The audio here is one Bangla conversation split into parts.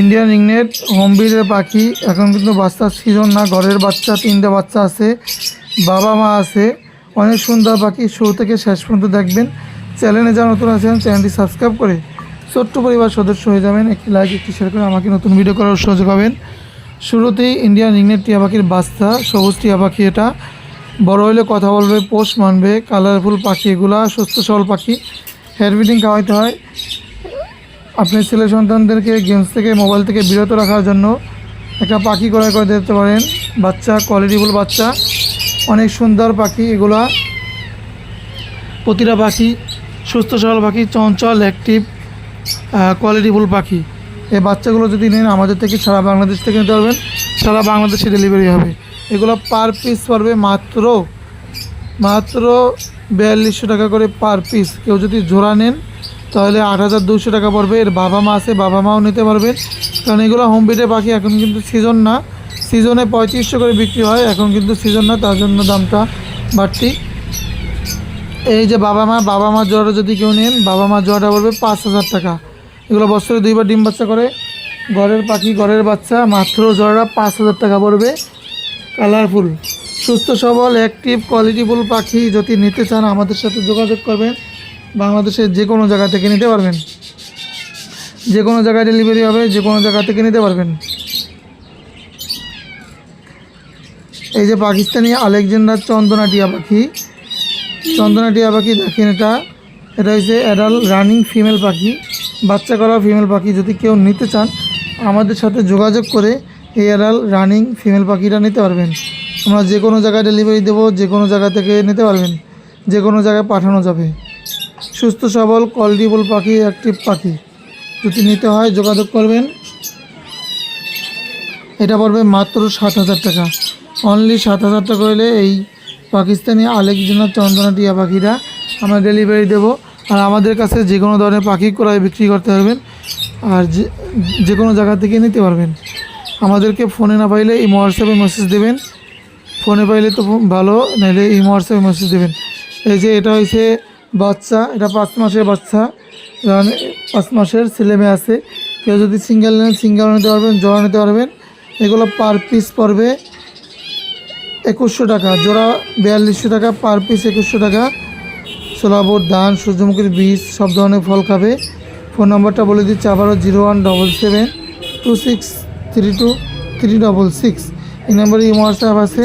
ইন্ডিয়ান ইংনেট হোমবিলের পাখি। এখন কিন্তু বাচ্চার সিজন না, ঘরের বাচ্চা, তিনটে বাচ্চা আছে, বাবা মা আছে। অনেক সুন্দর পাখি, শুরু থেকে শেষ পর্যন্ত দেখবেন। চ্যানেলে যারা নতুন আছেন চ্যানেলটি সাবস্ক্রাইব করে ছোট্ট পরিবার সদস্য হয়ে যাবেন। একটি লাইক একটি শেয়ার করে আমাকে নতুন ভিডিও করার সুযোগ হবেন শুরুতেই ইন্ডিয়ান ইংনেট টিয়া পাখির বাচ্চা, সবুজ টিয়া পাখি এটা। বড় হলে কথা বলবে, পোষ মানবে কালারফুল পাখি এগুলা, সুস্থ সবল পাখি। হেয়ার বিডিং খাওয়াইতে হয়। আপনি ছেলে সন্তানদেরকে গেমস থেকে মোবাইল থেকে বিরত রাখার জন্য একটা পাখি ক্রয় করে দিতে পারেন। বাচ্চা কোয়ালিটিফুল বাচ্চা। অনেক সুন্দর পাখি এগুলা। প্রতিটা পাখি সুস্থ সবল পাখি, চঞ্চল অ্যাক্টিভ কোয়ালিটিফুল পাখি। এই বাচ্চাগুলো যদি নেন, আমাদের থেকে সারা বাংলাদেশ থেকে নিতে পারবেন। সারা বাংলাদেশে ডেলিভারি হবে। এগুলো পার পিস পড়বে মাত্র মাত্র বিয়াল্লিশশো টাকা করে পার পিস কেউ যদি জোড়া নেন তাহলে আট হাজার দুশো টাকা পড়বে। এর বাবা মা আছে, বাবা মাও নিতে পারবেন কারণ এগুলো হোম বিটে পাখি এখন কিন্তু সিজন না। সিজনে পঁয়ত্রিশশো করে বিক্রি হয়, এখন কিন্তু সিজন না, তার জন্য দামটা বাড়তি। এই যে বাবা মা বাবা মা জোড়াটা যদি কেউ নেন, বাবা মা জোড়াটা পড়বে পাঁচ হাজার টাকা। এগুলো বছরে দুইবার ডিম বাচ্চা করে। ঘরের পাখি, ঘরের বাচ্চা, মাত্র জোড়াটা পাঁচ হাজার টাকা পড়বে। কালারফুল, সুস্থ, সবল অ্যাক্টিভ কোয়ালিটিফুল পাখি যদি নিতে চান, আমাদের সাথে যোগাযোগ করবেন। বাংলাদেশের যে কোনো জায়গা থেকে নিতে পারবেন। যে কোনো জায়গায় ডেলিভারি হবে, যে কোনো জায়গা থেকে নিতে পারবেন। এই যে পাকিস্তানি আলেকজান্ডার চন্দনা টিয়া পাখি। চন্দনা টিয়া পাখি, দেখেন এটা। এটা হচ্ছে অ্যাডাল রানিং ফিমেল পাখি, বাচ্চা করা ফিমেল পাখি। যদি কেউ নিতে চান, আমাদের সাথে যোগাযোগ করে এই অ্যাডাল রানিং ফিমেল পাখিটা নিতে পারবেন। আমরা যে কোনো জায়গায় ডেলিভারি দেবো, যে কোনো জায়গা থেকে নিতে পারবেন। যে কোনো জায়গায় পাঠানো যাবে। সুস্থ, সবল কোয়ালিটিবল পাখি অ্যাক্টিভ পাখি। যদি নিতে হয়, যোগাযোগ করবেন। এটা পড়বে মাত্র সাত হাজার টাকা। অনলি সাত হাজার টাকা হলে এই পাকিস্তানি আলেকজান্ডার চন্দনা টিয়া পাখিটা আমরা ডেলিভারি দেবো। আর আমাদের কাছে যে কোনো ধরনের পাখি ক্রয় বিক্রি করতে পারবেন। আর যে যে কোনো জায়গা থেকে নিতে পারবেন। আমাদেরকে ফোনে না পাইলে এই হোয়াটসঅ্যাপে মেসেজ দেবেন। ফোনে পাইলে তো ভালো, নাহলে এই হোয়াটসঅ্যাপে মেসেজ দেবেন। এই যে এটা হয়েছে বাচ্চা, এটা পাঁচ মাসের বাচ্চা। পাঁচ মাসের ছেলে মেয়ে আছে। কেউ যদি সিঙ্গেল নেন সিঙ্গেল নিতে পারবেন, জোড়া নিতে পারবেন। এগুলো পার পিস পড়বে একুশশো টাকা। জোড়া বিয়াল্লিশশো টাকা পার পিস একুশশো টাকা। সোলাবুর ধান, সূর্যমুখীর বীজ, সব ধরনের ফল খাবে। ফোন নাম্বারটা বলে দিচ্ছি, আবারও zero one double seven two six three two three double six. এই নাম্বারে হোয়াটসঅ্যাপ আছে,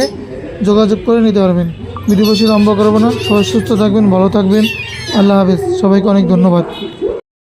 যোগাযোগ করে নিতে পারবেন। ভিডিও বেশি লম্বা করব না। সবাই সুস্থ থাকবেন, ভালো থাকবেন। আল্লাহ হাফিজ। সবাইকে অনেক ধন্যবাদ।